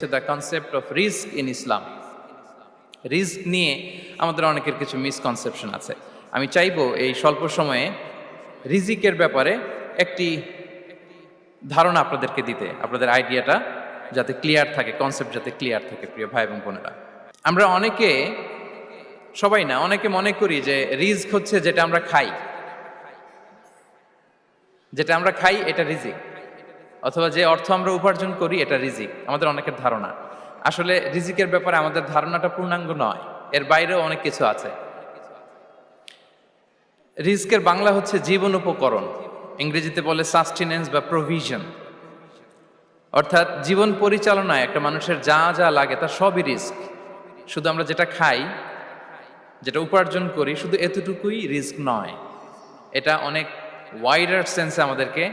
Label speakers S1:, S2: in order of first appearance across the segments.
S1: The concept of risk in Islam risk নিয়ে আমাদের অনেকের কিছু মিসকনসেপশন আছে। আমি চাইব এই স্বল্প সময়ে রিজিকের ব্যাপারে একটি ধারণা আপনাদেরকে দিতে, আপনাদের আইডিয়াটা যাতে ক্লিয়ার থাকে কনসেপ্ট যাতে ক্লিয়ার থাকে, প্রিয় ভাই এবং বোনেরা। আমরা অনেকে, সবাই না, অনেকে মনে করি যে রিস্ক হচ্ছে যেটা আমরা খাই। যেটা আমরা খাই, এটা রিজিক অথবা যে অর্থ আমরা উপার্জন করি, এটা রিজিক, আমাদের অনেকের ধারণা। আসলে রিজিকের ব্যাপারে আমাদের ধারণাটা পূর্ণাঙ্গ নয়, এর বাইরেও অনেক কিছু আছে। রিস্কের বাংলা হচ্ছে জীবন উপকরণ, ইংরেজিতে বলে সাস্টেনেন্স বা প্রভিশন অর্থাৎ জীবন পরিচালনায় একটা মানুষের যা যা লাগে তা সবই রিস্ক। শুধু আমরা যেটা খাই, যেটা উপার্জন করি, শুধু এতটুকুই রিস্ক নয়। এটা অনেক ওয়াইডার সেন্সে আমাদেরকে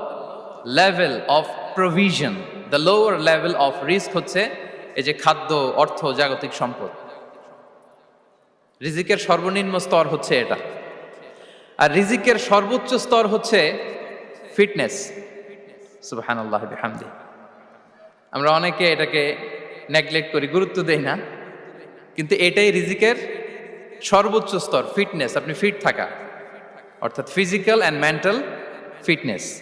S1: level of provision the lower level of risk হচ্ছে এই যে খাদ্য, অর্থ, জাগতিক সম্পদ। রিজিকের সর্বনিম্ন স্তর হচ্ছে এটা। আর রিজিকের সর্বোচ্চ স্তর হচ্ছে ফিটনেস সুবাহান বিহামদি। আমরা অনেকে এটাকে নেগলেক্ট করি, গুরুত্ব দেই না। কিন্তু এটাই রিজিকের সর্বোচ্চ স্তর ফিটনেস আপনি ফিট থাকা। অর্থাৎ ফিজিক্যাল অ্যান্ড মেন্টাল ফিটনেস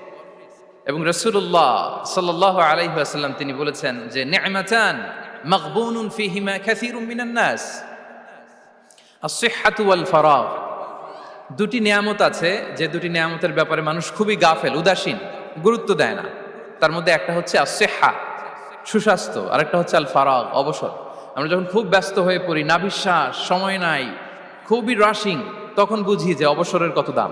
S1: এবং রসুল্লাহ সাল্লাহ আলাইহাসাল্লাম তিনি বলেছেন যে নেমাচান মকবুনুন ফিহিমা ওয়াল ফারাগ। দুটি নিয়ামত আছে, যে দুটি নিয়ামতের ব্যাপারে মানুষ খুবই গাফেল, উদাসীন, গুরুত্ব দেয় না। তার মধ্যে একটা হচ্ছে আসেহা সুস্বাস্থ্য, আরেকটা হচ্ছে আল ফারাগ অবসর। আমরা যখন খুব ব্যস্ত হয়ে পড়ি, নাবিশ্বাস, সময় নাই, খুবই রাশিং, তখন বুঝি যে অবসরের কত দাম।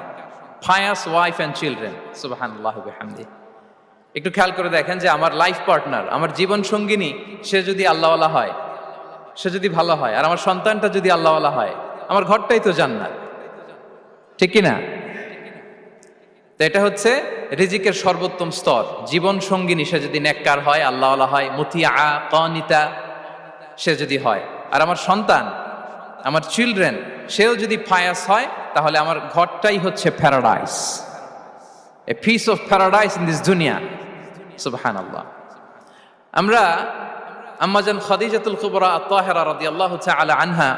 S1: ফায়াস ওয়াইফ অ্যান্ড চিলড্রেন হামদি একটু খেয়াল করে দেখেন যে আমার লাইফ পার্টনার আমার জীবন সঙ্গিনী, সে যদি আল্লাহওয়ালা হয়, সে যদি ভালো হয়, আর আমার সন্তানটা যদি আল্লাহওয়ালা হয়, আমার ঘরটাই তো জান্নাত। ঠিক কিনা তো এটা হচ্ছে রিজিকের সর্বোত্তম স্তর। জীবন সঙ্গিনী, সে যদি নেককার হয়, আল্লাহওয়ালা হয় মতিয়া কনিতা, সে যদি হয়। আর আমার সন্তান, আমার চিলড্রেন সেও যদি ফায়াস হয়, তাহলে আমার ঘরটাই হচ্ছে paradise a piece of paradise in this দুনিয়া সুবহান আল্লাহ আমরা আম্মাজান খদিজাতুল কুবরা আত্মাহেরা রাদি আল্লাহ আলা আনহা,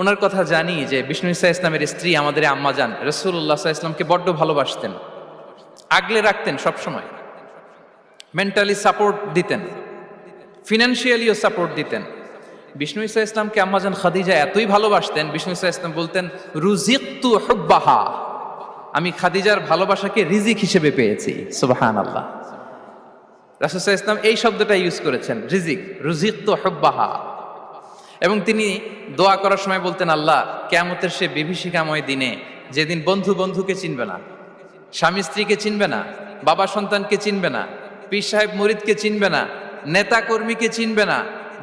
S1: ওনার কথা জানি যে বিষ্ণু ইসা ইসলামের স্ত্রী আমাদের আম্মাজান রসুল্লাহ ইসলামকে বড্ড ভালোবাসতেন, আগলে রাখতেন সবসময়। মেন্টালি সাপোর্ট দিতেন ফিনান্সিয়ালিও সাপোর্ট দিতেন। বিষ্ণু ইসা ইসলামকে আম্মাজান খাদিজা এতই ভালোবাসতেন, বিষ্ণু ইসা ইসলাম বলতেন, রুজিকতু হুব্বাহা। আমি খাদিজার ভালোবাসাকে রিজিক হিসেবে পেয়েছি সুবাহান আল্লাহ রাসুসা ইসলাম এই শব্দটা ইউজ করেছেন, রিজিক, রুজিকতু হুব্বাহা। এবং তিনি দোয়া করার সময় বলতেন, আল্লাহ কেমতের সে বিভীষিকাময় দিনে যেদিন বন্ধু বন্ধুকে চিনবে না, স্বামী স্ত্রীকে চিনবে না, বাবা সন্তানকে চিনবে না, পীর সাহেব মুরিদকে চিনবে না, নেতা কর্মীকে চিনবে না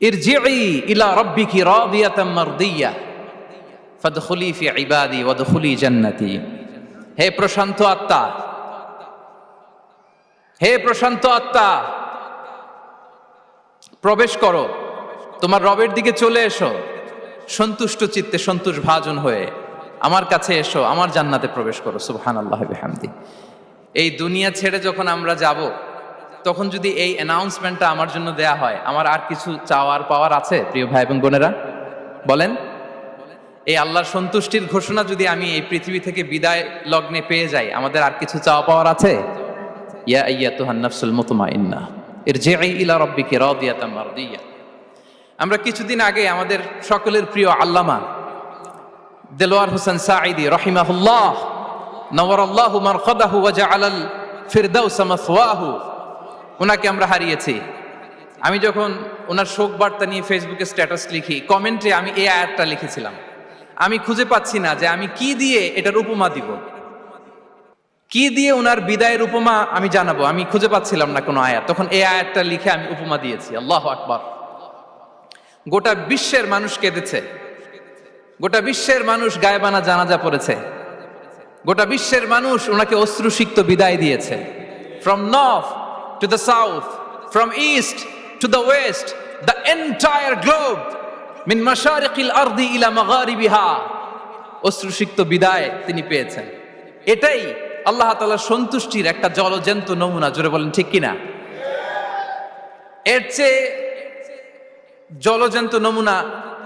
S1: ইরজিই ইলা রাব্বিকি রাদিয়াতাম মারদিয়া। ফাদখুলি ফি ইবাদি ওয়াদখুলি জান্নাতি। হে প্রশান্ত আত্মা, হে প্রশান্ত আত্মা, প্রবেশ করো। তোমার রবের দিকে চলে এসো। সন্তুষ্ট চিত্তে সন্তোষ ভাজন হয়ে আমার কাছে এসো, আমার জান্নাতে প্রবেশ করো। সুবহান আল্লাহ এই দুনিয়া ছেড়ে যখন আমরা যাব তখন যদি এই অ্যানাউন্সমেন্টটা আমার জন্য দেয়া হয়, আমার আর কিছু চাওয়ার পাওয়ার আছে, প্রিয় ভাই এবং বোনেরা? বলেন। এই আল্লাহর সন্তুষ্টির ঘোষণা যদি আমি এই পৃথিবী থেকে বিদায় লগ্নে পেয়ে যাই, আমাদের আর কিছু চাওয়া পাওয়ার আছে? ইয়া ইয়া তুহান নফসুল মুতমাইন্না এর যে ইলা রব্বিকে রাদিয়াতাম মারদিয়া। আমরা কিছুদিন আগে আমাদের সকলের প্রিয় আল্লামা দেলোয়ার হোসেন সাঈদি রহিমাহুল্লাহ, নওয়ারাল্লাহু মারখাদাহু ওয়া জাআলাল ফিরদাউস মাসওয়াহু। ওনাকে আমরা হারিয়েছি। আমি যখন ওনার শোক বার্তা নিয়ে ফেসবুকে স্ট্যাটাস লিখি, কমেন্টে আমি এই আয়াতটা লিখেছিলাম। আমি খুঁজে পাচ্ছি না যে আমি কি দিয়ে এটার উপমা দিব। কি দিয়ে ওনার বিদায়ের উপমা আমি জানাব? আমি খুঁজে পাচ্ছিলাম না কোনো আয়াত। তখন এই আয়াতটা লিখে আমি উপমা দিয়েছি। আল্লাহ আকবার। গোটা বিশ্বের মানুষ কেঁদেছে। গোটা বিশ্বের মানুষ গায়েবানা জানাজা পড়েছে। গোটা বিশ্বের মানুষ ওনাকে অশ্রুসিক্ত বিদায় দিয়েছে। From north to the south from east to the west the entire globe মিন মাশারিকিল আরদি ইলা মাগারিবিহা অশ্রুসিক্ত বিদায় তিনি পেয়েছেন। এটাই আল্লাহ তাআলার সন্তুষ্টির একটা জলজন্ত নমুনা, জোরে বলেন, ঠিক কিনা? এর চেয়ে জলজন্ত নমুনা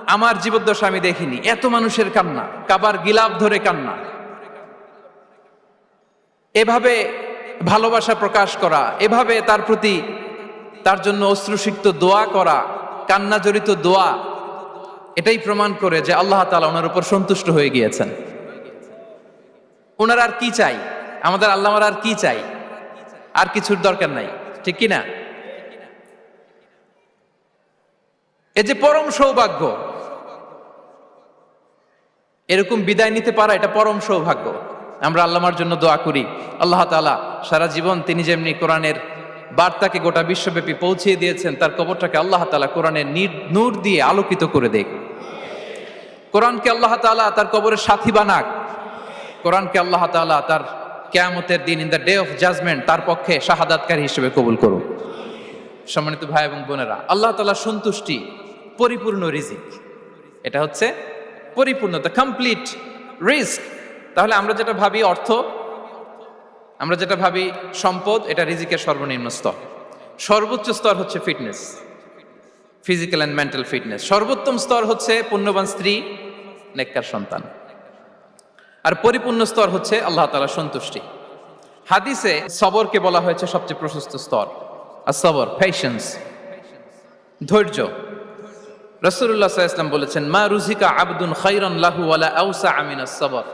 S1: আমার জীবদ্দশা আমি দেখিনি। এত মানুষের কান্না, কাবার গিলাপ ধরে কান্না। এভাবে ভালোবাসা প্রকাশ করা, এভাবে তার প্রতি তার জন্য অশ্রুসিক্ত দোয়া করা কান্না জড়িত দোয়া, এটাই প্রমাণ করে যে আল্লাহ তালা ওনার উপর সন্তুষ্ট হয়ে গিয়েছেন। ওনার আর কি চাই? আমাদের আল্লাহ আর কি চাই? আর কিছুর দরকার নাই, ঠিক কি না? এ যে পরম সৌভাগ্য, এরকম বিদায় নিতে পারা এটা পরম সৌভাগ্য। আমরা আল্লামার জন্য দোয়া করি। আল্লাহ তালা সারা জীবন তিনি যেমনি কোরআনের বার্তাকে গোটা বিশ্বব্যাপী পৌঁছিয়ে দিয়েছেন, তার কবরটাকে আল্লাহ তালা কোরআনের নির- দিয়ে আলোকিত করে দেখ কোরআনকে আল্লাহ তালা তার কবরের সাথী বানাক। কোরআনকে আল্লাহ তালা তার কেয়ামতের দিন in the day of judgement তার পক্ষে শাহাদাতকারী হিসেবে কবুল করুন সম্মানিত ভাই এবং বোনেরা, আল্লাহ তালা সন্তুষ্টি, পরিপূর্ণ রিজিক। এটা হচ্ছে পরিপূর্ণতা কমপ্লিট রিস্ক তাহলে আমরা যেটা ভাবি অর্থ, আমরা যেটা ভাবি সম্পদ, এটা রিজিকের সর্বনিম্ন স্তর। সর্বোচ্চ স্তর হচ্ছে fitness physical and mental fitness সর্বোত্তম স্তর হচ্ছে পুণ্যবান স্ত্রী, নেককার সন্তান। আর পরিপূর্ণ স্তর হচ্ছে আল্লাহ তালা সন্তুষ্টি। হাদিসে সবরকে বলা হয়েছে সবচেয়ে প্রশস্ত স্তর। আর সবর পেশেন্স ধৈর্য। রসুল্লাহ ইসলাম বলেছেন, মা রুজিকা আবদুন খাইরন লাহু ওয়ালা আউসা আমিনা সবর।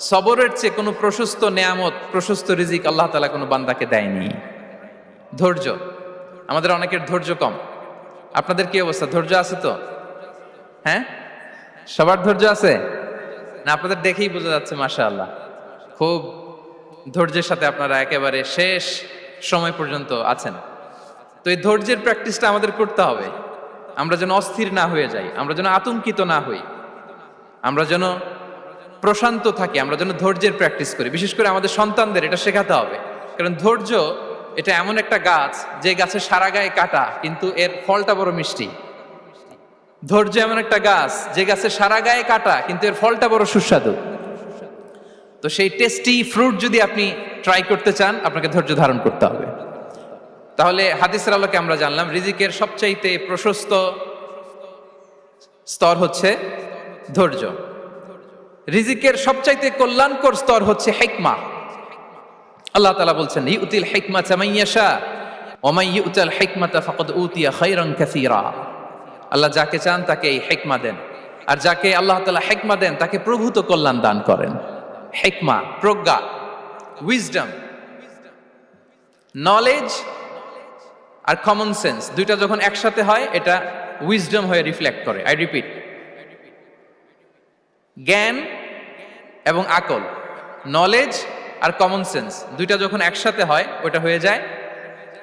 S1: সবরের চেয়ে কোনো প্রশস্ত নেয়ামত, প্রশস্ত রিজিক আল্লাহ তালা কোনো বান্দাকে দেয়নি। ধৈর্য। আমাদের অনেকের ধৈর্য কম। আপনাদের কি অবস্থা? ধৈর্য আছে তো? হ্যাঁ? সবার ধৈর্য আছে? না, আপনাদের দেখেই বোঝা যাচ্ছে মাশা আল্লাহ খুব ধৈর্যের সাথে আপনারা একেবারে শেষ সময় পর্যন্ত আছেন। তো এই ধৈর্যের প্র্যাকটিসটা আমাদের করতে হবে। আমরা যেন অস্থির না হয়ে যাই। আমরা যেন আতঙ্কিত না হই। আমরা যেন প্রশান্ত থাকি, আমরা যেন ধৈর্যের প্র্যাকটিস করি। বিশেষ করে আমাদের সন্তানদের এটা শেখাতে হবে। কারণ ধৈর্য, এটা এমন একটা গাছ, যে গাছের সারা গায়ে কাটা, কিন্তু এর ফলটা বড় মিষ্টি। ধৈর্য এমন একটা গাছ, যে গাছের সারা গায়ে কাটা, কিন্তু এর ফলটা বড় সুস্বাদু। তো সেই টেস্টি ফ্রুট যদি আপনি ট্রাই করতে চান, আপনাকে ধৈর্য ধারণ করতে হবে। তাহলে হাদিসের আলোকে আমরা জানলাম, রিজিকের সবচাইতে প্রশস্ত স্তর হচ্ছে ধৈর্য। রিজিকের সবচাইতে কল্যাণকর স্তর হচ্ছে হেকমা। আল্লাহ তালা বলছেন, ইউতিল হেকমা চামাইয়াশা ওমাই ইউতাল হেকমাতা ফকদ উতিয়া খৈরং কাসীরা। আল্লাহ যাকে চান তাকে এই হেকমা দেন। আর যাকে আল্লাহ তালা হেকমা দেন, তাকে প্রভূত কল্যাণ দান করেন। হেকমা, প্রজ্ঞা উইজডম নলেজ আর কমন সেন্স দুইটা যখন একসাথে হয়, এটা উইজডম হয়ে রিফ্লেক্ট করে। আই রিপিট জ্ঞান এবং আকল নলেজ আর কমন সেন্স দুইটা যখন একসাথে হয় ওটা হয়ে যায়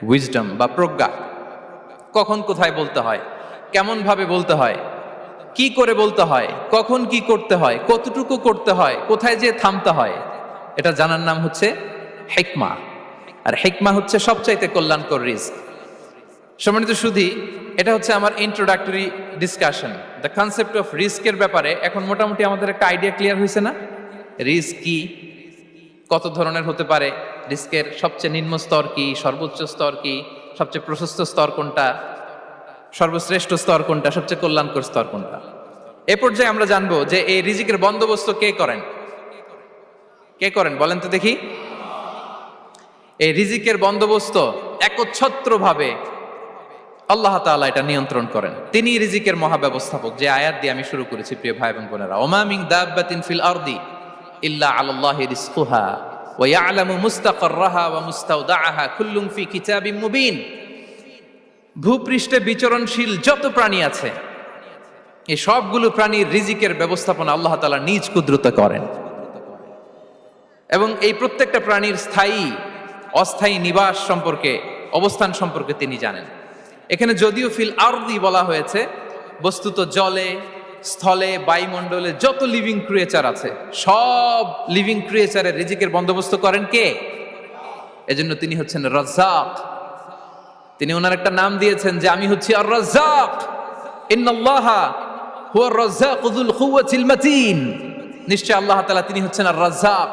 S1: উইজডম বা প্রজ্ঞা। কখন কোথায় বলতে হয় কেমন ভাবে বলতে হয়, কি করে বলতে হয়, কখন কি করতে হয়, কতটুকু করতে হয়, কোথায় যে থামতে হয়, এটা জানার নাম হচ্ছে হেকমা আর হেকমা হচ্ছে সবচাইতে কল্যাণকর রিস্ক। সম্মানিত সুধী, এটা হচ্ছে আমার introductory discussion the concept of রিস্কের ব্যাপারে এখন মোটামুটি আমাদের একটা আইডিয়া ক্লিয়ার হয়েছে না? রিস্ক কি? কত ধরনের হতে পারে? রিস্কের সবচেয়ে নিম্ন স্তর কি? সর্বোচ্চ স্তর কি? সবচেয়ে প্রশস্ত স্তর কোনটা? সর্বশ্রেষ্ঠ স্তর কোনটা? সবচেয়ে কল্যাণকর স্তর কোনটা? এ পর্যায়ে আমরা জানব যে এই রিজিকের বন্দোবস্ত কে করেন? কে করেন? বলেন তো দেখি। এই রিজিকের বন্দোবস্ত একচ্ছত্রভাবে আল্লাহ তাআলা এটা নিয়ন্ত্রণ করেন। তিনি রিজিকের মহাব্যবস্থাপক। যে আয়াত দিয়ে আমি শুরু করেছি, প্রিয় ভাই এবং বোনেরা ওমামিং দাব্বাতিন ফিল আরদি ইল্লা আলাল্লাহি রিজকুহা ওয়া ইয়ালামু মুস্তাকাররাহা ওয়া মুস্তাওদাআহা কুল্লুম ফি কিতাবিম মুবিন। ভূপৃষ্ঠে বিচরণশীল যত প্রাণী আছে এই সবগুলো প্রাণীর রিজিকের ব্যবস্থাপনা আল্লাহ তাআলা নিজ কুদরতে করেন। এবং এই প্রত্যেকটা প্রাণীর স্থায়ী, অস্থায়ী নিবাস সম্পর্কে, অবস্থান সম্পর্কে তিনি জানেন। এখানে যদিও ফিল আরদি বলা হয়েছে, বস্তুত জলে, স্থলে, বায়ুমণ্ডলে যত লিভিং ক্রিয়েচার আছে, সব লিভিং ক্রিয়েচারের রিজিকের বন্দোবস্ত করেন কে? এজন্য তিনি হচ্ছেন রাজ্জাক। তিনি ওনার একটা নাম দিয়েছেন যে আমি হচ্ছি আর রাজ্জাক নিশ্চয় আল্লাহ তাআলা তিনি হচ্ছেন আর রাজ্জাক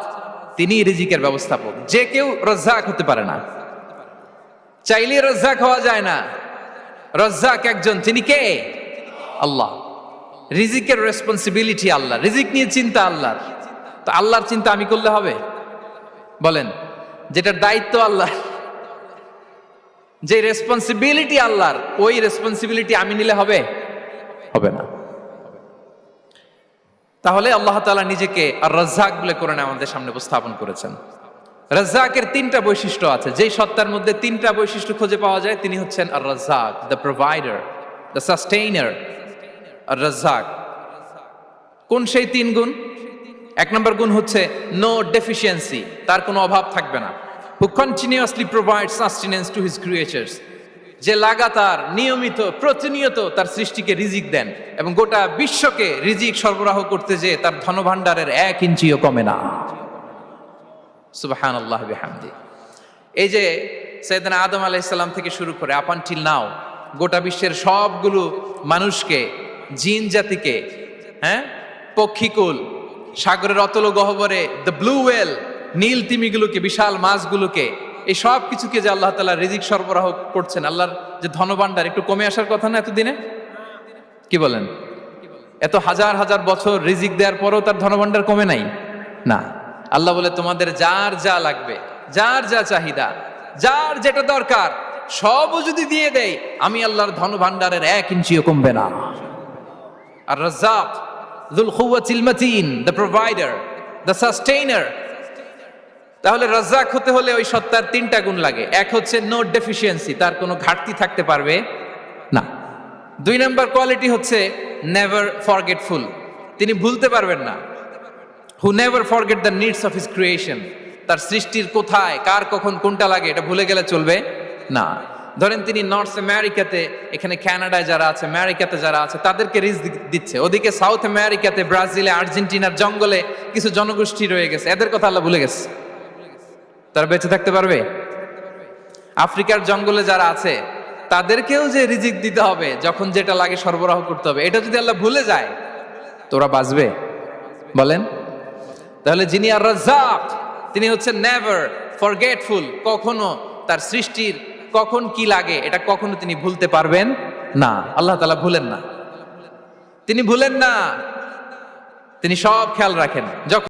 S1: তিনি রিজিকের ব্যবস্থাপক। যে কেউ রাজ্জাক হতে পারে না। চাইলে রাজ্জাক হওয়া যায় না। রাজ্জাক একজন, তিনি কে? আল্লাহ। রিজিকের রেসপন্সিবিলিটি আল্লাহ। রিজিক নিয়ে চিন্তা আল্লাহর। তো আল্লাহর চিন্তা আমি করলে হবে? বলেন, যেটার দায়িত্ব আল্লাহ, যে রেসপন্সিবিলিটি আল্লাহর, ওই রেসপন্সিবিলিটি আমি নিলে হবে? হবে না। তাহলে আল্লাহ তাআলা নিজেকে আর রাজ্জাক বলে কোরআনে আমাদের সামনে উপস্থাপন করেছেন। রাজ্জাকের তিনটা বৈশিষ্ট্য আছে। যেই সত্তার মধ্যে তিনটা বৈশিষ্ট্য খুঁজে পাওয়া যায়, তিনি হচ্ছেন আর রাজ্জাক দ্য প্রোভাইডার দ্য সাস্টেইনার আর রাজ্জাক। কোন সেই তিন গুণ? এক নম্বর গুণ হচ্ছে নো ডেফিসিয়েন্সি তার কোনো অভাব থাকবে না। Who continuously provide sustenance to his creatures যে লাগাতার, নিয়মিত, প্রতিনিয়ত তার সৃষ্টিকে রিজিক দেন এবং গোটা বিশ্বকে রিজিক সরবরাহ করতে যে তার ধনভাণ্ডারের এক ইঞ্চিও কমে না। সুবাহান আল্লাহ বিহামদি। এই যে সৈয়দনা আদম আলাইসাল্লাম থেকে শুরু করে আপান আপানটিল নাও গোটা বিশ্বের সবগুলো মানুষকে, জিন জাতিকে হ্যাঁ পক্ষীকুল, সাগরের অতল গহবরে দ্য ব্লু ওয়েল নীল তিমিগুলোকে, বিশাল মাছগুলোকে, এই সব কিছুকে যে আল্লাহ তালা রিজিক সরবরাহ করছেন, আল্লাহর যে ধনভাণ্ডার, একটু কমে আসার কথা না এতদিনে? কি বলেন? এত হাজার হাজার বছর রিজিক দেওয়ার পরও তার ধনভাণ্ডার কমে নাই? না। আল্লাহ বলে, তোমাদের যার যা লাগবে, যার যা চাহিদা, যার যেটা দরকার, সবও যদি দিয়ে দেয় আমি আল্লাহর ধন ভান্ডারের এক ইঞ্চিও কমবে না। আর রাজ্জাক যুল খুওয়াতিল মাতিন দ্য প্রোভাইডার দ্য সাস্টেইনার তাহলে রাজ্জাক হতে হলে ওই সত্তার তিনটা গুণ লাগে। এক হচ্ছে নো ডেফিসিয়েন্সি তার কোনো ঘাটতি থাকতে পারবে না। দুই নম্বর কোয়ালিটি হচ্ছে নেভার ফরগেটফুল তিনি ভুলতে পারবেন না। Who never forget the needs of his creation তার সৃষ্টির কোথায়, কার কখন কোনটা লাগে, এটা ভুলে গেলে চলবে না। ধরেন তিনি নর্থ আমেরিকাতে এখানে কানাডায় যারা আছে আমেরিকাতে যারা আছে, তাদেরকে রিস দিচ্ছে। ওদিকে সাউথ আমেরিকাতে ব্রাজিলে আর্জেন্টিনার জঙ্গলে কিছু জনগোষ্ঠী রয়ে গেছে। এদের কথা আল্লাহ ভুলে গেছে। তারা বেঁচে থাকতে পারবে? আফ্রিকার জঙ্গলে যারা আছে, তাদেরকেও যে রিজিক দিতে হবে, যখন যেটা লাগে সরবরাহ করতে হবে, এটা যদি আল্লাহ ভুলে যায়, তোরা বাঁচবে? বলেন। তাহলে যিনি আর রাজ্জাক, তিনি হচ্ছেন নেভার ফরগেটফুল কখনো তার সৃষ্টির কখন কি লাগে, এটা কখনো তিনি ভুলতে পারবেন না। আল্লাহ তালা ভুলেন না। তিনি ভুলেন না। তিনি সব খেয়াল রাখেন। যখন